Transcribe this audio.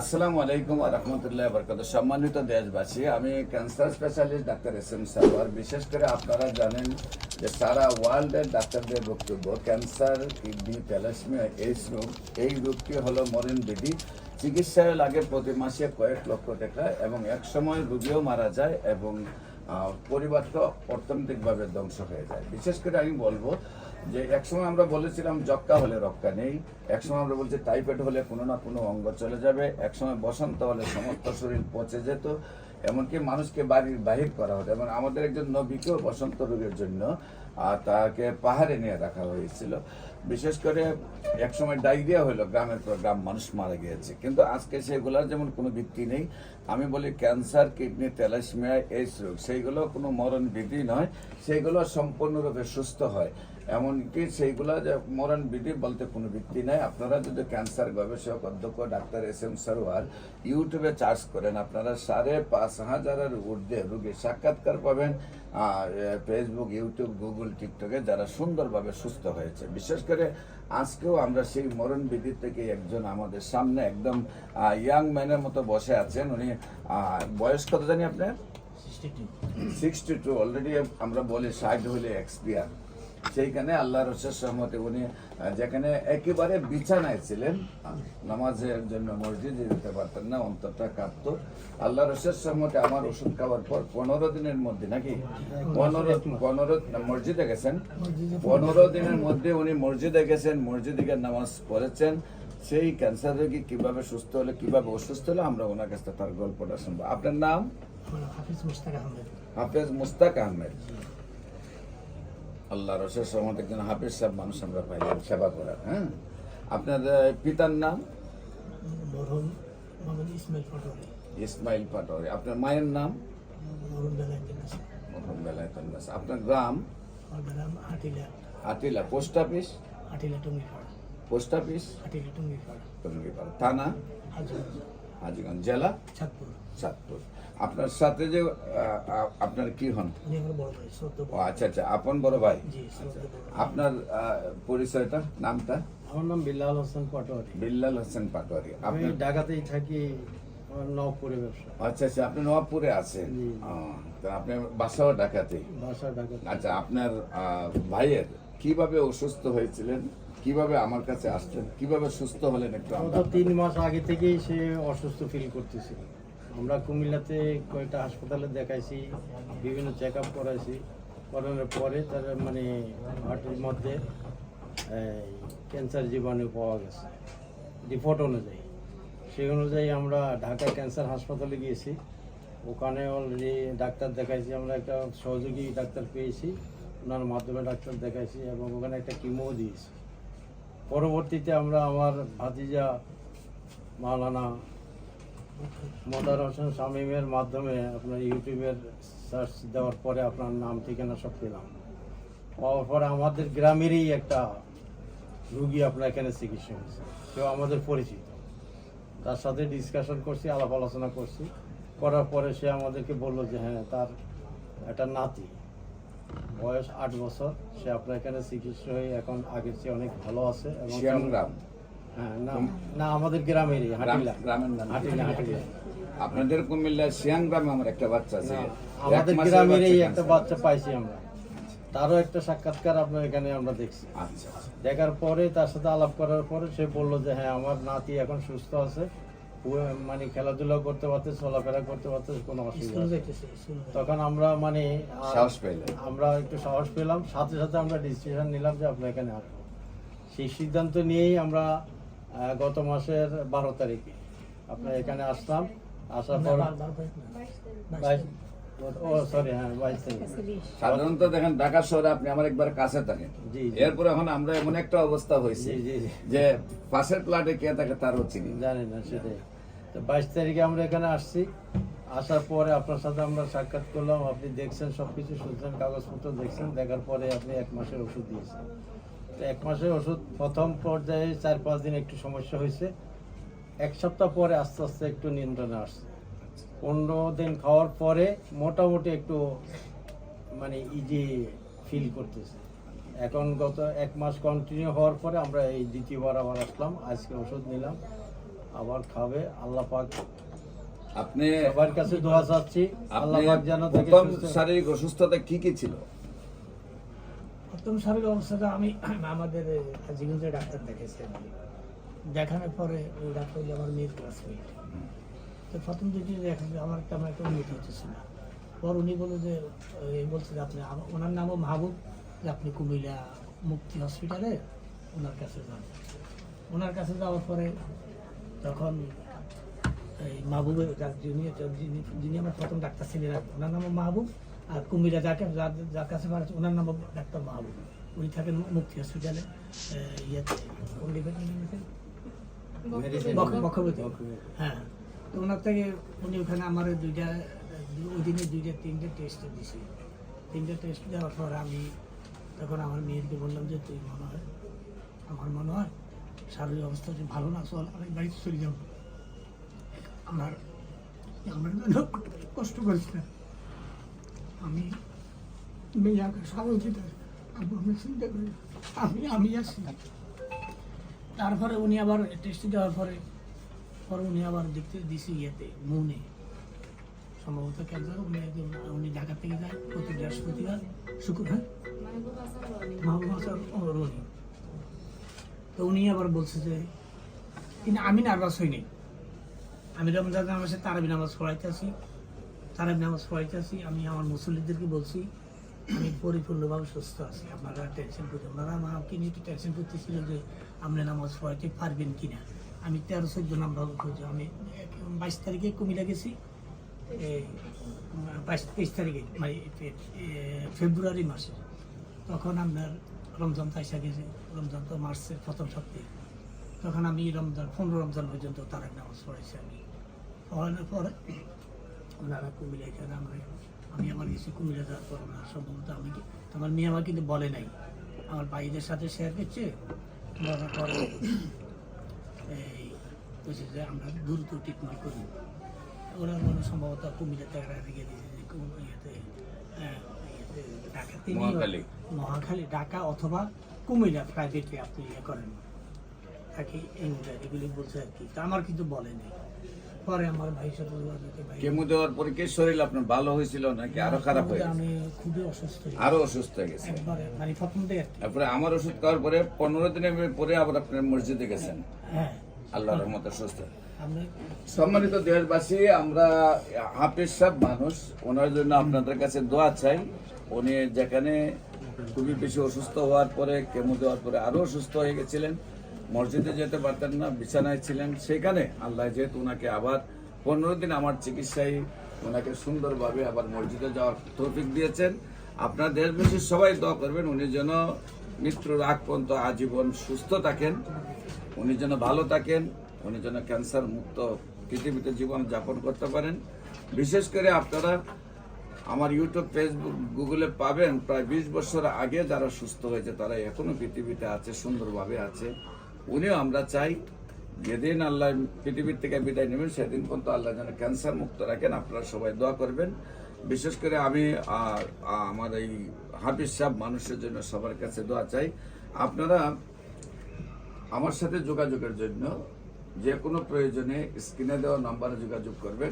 আসসালামু আলাইকুম রহমতুল্লাহ বরকত সম্মানিত দেশবাসী, আমি cancer specialist doctor S M Sarwar বিশেষ করে আপনারা জানেন যে সারা ওয়ার্ল্ডের ডাক্তারদের বক্তব্য, ক্যান্সার, কিডনি প্যালাসমিয়া এইস রোগ, এই রোগটি হলো মরেন বিধি চিকিৎসায় লাগে প্রতি মাসে কয়েক লক্ষ টাকা এবং এক সময় রোগীও মারা যায় এবং আহ, তো অর্থনৈতিকভাবে ধ্বংস হয়ে যায়। বিশেষ করে আমি বলব যে একসময় আমরা বলেছিলাম যক্কা হলে রক্ষা নেই একসময় আমরা বলছি টাইফয়েড হলে কোনো না কোনো অঙ্গ চলে যাবে একসময় বসন্ত হলে সমস্ত শরীর পচে যেত এমনকি মানুষকে বাড়ির বাহির করা হতো। এবং আমাদের একজন নবীকেও বসন্ত রোগের জন্য আহ, তাকে পাহাড়ে নিয়ে রাখা হয়েছিল। বিশেষ করে একসময় ডায়রিয়া হলো গ্রামের পর গ্রাম মানুষ মারা গিয়েছে। কিন্তু আজকে সেগুলোর যেমন কোনো ভিত্তি নেই আমি বলি ক্যান্সার কিডনি তেলাসমিয়া এইস রোগ সেইগুলো কোনো মরণ বিধি নয় সেইগুলো সম্পূর্ণরূপে সুস্থ হয়। এমনকি সেইগুলো যে মরণ বিধি বলতে কোনো ভিত্তি নাই। আপনারা যদি ক্যান্সার গবেষক অধ্যক্ষ ডাক্তার এস এম সারোয়ার ইউটিউবে চার্জ করেন আপনারা সাড়ে পাঁচ হাজারের ঊর্ধ্বে রোগীর সাক্ষাৎকার পাবেন। আর ফেসবুক ইউটিউব গুগল টিকটকে যারা সুন্দরভাবে সুস্থ হয়েছে। বিশেষ করে আজকেও আমরা সেই মরণ বিধি থেকে একজন আমাদের সামনে একদম ইয়াং ম্যানের মতো বসে আছেন। উনি বয়স কত জানি আপনার? সিক্সটি টু অলরেডি আমরা বলি ষাট হলে এক্সপিয়ার সেইখানে আল্লাহ রসের সহমতে উনি যেখানে একেবারে বিছানায় ছিলেন নামাজের জন্য মসজিদে যেতে পারতেন না অন্তরটা কাঁপত। আল্লাহ রসের সহমতে আমার ওষুধ খাওয়ার পর পনেরো দিনের মধ্যে নাকি পনেরো পনেরো মসজিদে গেছেন। পনেরো দিনের মধ্যে উনি মসজিদে গেছেন মসজিদে গিয়ে নামাজ পড়েছেন। সেই ক্যান্সার রোগী কীভাবে সুস্থ হলে কীভাবে অসুস্থ হলে আমরা ওনার কাছ থেকে তার গল্পটা শুনব। আপনার নাম? হাফিজ মুস্তাক আহমেদ। হাফেজ মুস্তাক আহমেদ। আল্লাহ রসের সহমত একজন হাফেজ সাহেব মানুষ আমরা পাইলাম সেবা করার হ্যাঁ? আপনার পিতার নাম? ইসমাইল পাটোয়ারি। আপনার মায়ের নাম। আপনার গ্রাম? Atila. Post office? Hatila Tungipara. Post office? Hatila Tungipara. Tongipara. থানা? হাজিগঞ্জ জেলা চাঁদপুর। চাঁদপুর। আপনার সাথে যে আপনার কি হন? ও আচ্ছা আচ্ছা আপন বড় ভাই? ভাই। আপনার পরিচয়টা নামটা? আমার নাম বিল্লাল হোসেন পাটোয়ারি। বিল্লাল হোসেন পাটোয়ারি। আমি আপনার ঢাকাতেই থাকি নবপুরে ব্যবসা। আচ্ছা আচ্ছা আপনি নবাবপুরে আছেন? আপনি বাসাও ডাকাতে বাসা ঢাকাতে আচ্ছা আপনার ভাইয়ের কীভাবে অসুস্থ হয়েছিলেন? কীভাবে আমার কাছে আসলেন কীভাবে সুস্থ হলেন একটু আমরা তিন মাস আগে থেকেই সে অসুস্থ ফিল করতেছিল আমরা কুমিল্লাতে কয়েকটা হাসপাতালে দেখাইছি বিভিন্ন চেক আপ করাইছি। করানোর পরে তার মানে হার্টের মধ্যে ক্যান্সার জীবাণু পাওয়া গেছে। রিপোর্ট অনুযায়ী। সেই অনুযায়ী আমরা ঢাকা ক্যান্সার হাসপাতালে গিয়েছি। ওখানে অলরেডি ডাক্তার দেখাইছি আমরা একটা সহযোগী ডাক্তার পেয়েছি। ওনার মাধ্যমে ডাক্তার দেখাইছি এবং ওখানে একটা কিমো দিয়েছি। পরবর্তীতে আমরা আমার ভাতিজা মালানা মদার হোসেন শামীমের মাধ্যমে আপনার ইউটিউবের সার্চ দেওয়ার পরে আপনার নাম, ঠিকানা সব পেলাম। পাওয়ার পরে আমাদের গ্রামেরই একটা রুগী আপনার এখানে চিকিৎসা হয়েছে। কেউ আমাদের পরিচিত। তার সাথে ডিসকাশন করছি, আলাপ আলোচনা করছি। করার পরে সে আমাদেরকে বলল যে হ্যাঁ তার একটা নাতি। বয়স আট বছর। সে আপনার এখানে চিকিৎসা হয়ে এখন আগের চেয়ে অনেক ভালো আছে এবং শিয়ামগ্রাম হ্যাঁ না না আমাদের গ্রামেরই হাটিলা। গ্রামের নাম। হাটিলা হাটিলা। আপনাদের কুমিল্লা শিয়াং গ্রামে আমার একটা বাচ্চা আছে। আমাদের গ্রামেরই একটা বাচ্চা পাইছি আমরা। তারও একটা সাক্ষাৎকার আপনার এখানে আমরা দেখছি। আচ্ছা আচ্ছা। দেখার পরে তার সাথে আলাপ করার পরে সে বলল যে হ্যাঁ আমার নাতি এখন সুস্থ আছে। মানে খেলাধুলা করতে পারতে চলাফেরা করতে পারতে কোনো অসুবিধা তখন আমরা মানে সাহস পেলাম আমরা একটু সাহস পেলাম সাথে সাথে আমরা ডিসিশন নিলাম যে আপনার এখানে আসব। সেই সিদ্ধান্ত নিয়েই আমরা গত মাসের বারো তারিখে আপনার এখানে আসলাম। আসার পর হ্যাঁ সাধারণত দেখেন ঢাকা শহরে আপনি আমার একবার কাছে থাকেন। এরপরে এখন আমরা এমন একটা অবস্থা হয়েছে যে পাশের প্লাটে কে থাকে তারও চিনি জানি না সেটাই। তো বাইশ তারিখে আমরা এখানে আসছি। আসার পরে আপনার সাথে আমরা সাক্ষাৎ করলাম আপনি দেখছেন সব কিছু শুনছেন কাগজপত্র দেখছেন দেখার পরে আপনি এক মাসের ওষুধ দিয়েছেন। তো এক মাসের ওষুধ প্রথম পর্যায়ে চার পাঁচ দিন একটু সমস্যা হয়েছে। এক সপ্তাহ পরে আস্তে আস্তে একটু নিয়ন্ত্রণে আসছে। পনেরো দিন খাওয়ার পরে মোটামুটি একটু মানে ইজি ফিল করতেছে। এখন গত এক মাস কন্টিনিউ হওয়ার পরে আমরা এই দ্বিতীয়বার আবার আসলাম আজকে ওষুধ নিলাম আবার খাবে আল্লাহ পাক আপনি সবার কাছে দোয়া চাচ্ছি আল্লাহ পাক যেন প্রথম শারীরিক অসুস্থতা কি কি ছিল? প্রথম শারীরিক অবস্থাটা আমি আমাদের হাজিগঞ্জে ডাক্তার দেখেছি আর কি। দেখানোর পরে ওই ডাক্তার আমার মেয়ের ক্লাসমেট তো প্রথম দিকে দেখা যায় আমার তেমন একটা উন্নতি হচ্ছে না। পর উনি বলল যে এই বলছে যে আপনি ওনার নামও মাহবুব যে আপনি কুমিল্লা মুক্তি হসপিটালে ওনার কাছে যান। ওনার কাছে যাওয়ার পরে তখন এই মাহবুবের যিনি যিনি আমার প্রথম ডাক্তার ছিলেন ওনার নামও মাহবুব আর কুমিল্লা যাকে যার যার কাছে পাঠাচ্ছে ওনার নামও ডাক্তার মাহবুব। উনি থাকেন মুক্তি হসপিটালে ইয়েতে কোন ডিপার্টমেন্টে বক্ষ- বক্ষপতি হ্যাঁ। ওনার থেকে উনি ওখানে আমার দুইটা ওই দিনে দুইটা, তিনটে টেস্ট দিছি। তিনটে টেস্ট দেওয়ার পর আমি তখন আমার মেয়েকে বললাম যে, তুই মনে হয়, আমার মনে হয় শারীরিক অবস্থা যে ভালো না, চল, আমি বাড়িতে চলে যাব। আমার আমার জন্য কষ্ট করিস না। আমি মেয়াকে সহযোগিতা আব্বু, আমি চিন্তা করি আমি আমি আছি। তারপরে উনি আবার টেস্ট দেওয়ার পরে পরে উনি আবার দেখতে দিছি ইয়েতে মনে সম্ভবত ক্যান্সার উনি একজন- উনি ঢাকা থেকে যায় প্রতি বৃহস্পতিবার শুক্রবার মাহবুব হাসান রনি তো উনি আবার বলছে যে কিন্তু আমি নার্ভাস হইনি আমি রমজান নামাজে তারাবি নামাজ পড়াইতে আছি তারাবি নামাজ পড়াইতে আছি আমি আমার মুসল্লিদেরকে বলছি আমি পরিপূর্ণভাবে সুস্থ আছি আপনারা টেনশন করতে ওনারা আমাকে নিয়ে একটু টেনশন করতেছিল যে আপনি নামাজ পড়াইতে পারবেন কিনা আমি তেরো চোদ্দ নাম্বার খুঁজে আমি বাইশ তারিখে কুমিল্লা গেছি। বাইশ, তেইশ তারিখে মানে ফেব্রুয়ারি মাসে। তখন আপনার রমজান তাইসা গেছে, রমজান তো মার্চের প্রথম সপ্তাহে। তখন আমি রমজান, পনেরো রমজান পর্যন্ত তার নামাজ পড়েছি আমি। পড়ানোর পরে ওনারা কুমিল্লা এখানে আমরা আমি আমার গেছি কুমিল্লা যাওয়ার পর ওনারা সম্ভবত আমি আমার মেয়ে আমার কিন্তু বলে নাই। আমার ভাইদের সাথে শেয়ার করছে। বলার পরে বলছে যে আমরা দ্রুত ট্রিটমেন্ট করি। ওরা মনে সম্ভবত একটা রেখে দিয়েছে ইয়েতে আহ, ইয়েতে ঢাকা তিনি মহাখালী। ঢাকা অথবা কুমিল্লা প্রাইভেটে আপনি ইয়ে করেন। তাকে এই এগুলি বলছে আর কি। তা আমার কিন্তু বলেনি পরে আমার ভাইয়ের সাথে যোগাযোগ ভাই। কেমো দেওয়ার পরে কি শরীর আপনার ভালো হয়েছিল নাকি আরও খারাপ হয়ে আমি খুবই অসুস্থ আরও অসুস্থ হয়ে গেছে। একবারে মানে প্রথম থেকে তারপরে আমার ওষুধ খাওয়ার পরে পনেরো দিনের পরে আবার আপনার মসজিদে গেছেন। হ্যাঁ আল্লাহর রহমতে সুস্থ। সম্মানিত দেশবাসী আমরা হাফিজ সাহেব মানুষ ওনার জন্য আপনাদের কাছে দোয়া চাই। উনি যেখানে খুবই বেশি অসুস্থ হওয়ার পরে কেমো দেওয়ার পরে আরও অসুস্থ হয়ে গেছিলেন। মসজিদে যেতে পারতেন না, বিছানায় ছিলেন। সেখানে আল্লাহ যেহেতু ওনাকে আবার পনেরো দিন আমার চিকিৎসায় ওনাকে সুন্দরভাবে আবার মসজিদে যাওয়ার তৌফিক দিয়েছেন। আপনার দেশবাসী সবাই দোয়া করবেন, উনি যেন মৃত্যুর আগ পর্যন্ত আজীবন সুস্থ থাকেন, উনি যেন ভালো থাকেন, উনি যেন ক্যান্সার মুক্ত পৃথিবীতে জীবন যাপন করতে পারেন। বিশেষ করে আপনারা আমার ইউটিউব ফেসবুক গুগলে পাবেন, প্রায় বিশ বছর আগে যারা সুস্থ হয়েছে, তারা এখনও পৃথিবীতে আছে, সুন্দরভাবে আছে। উনিও আমরা চাই যেদিন আল্লাহ পৃথিবীর থেকে বিদায় নেবেন, সেদিন পর্যন্ত আল্লাহ যেন ক্যান্সার মুক্ত রাখেন। আপনারা সবাই দোয়া করবেন। বিশেষ করে আমি আমার এই হাফিজ সাহেব মানুষের জন্য সবার কাছে দোয়া চাই। আপনারা আমার সাথে যোগাযোগের জন্য যে কোনো প্রয়োজনে স্ক্রিনে দেওয়া নাম্বারে যোগাযোগ করবেন।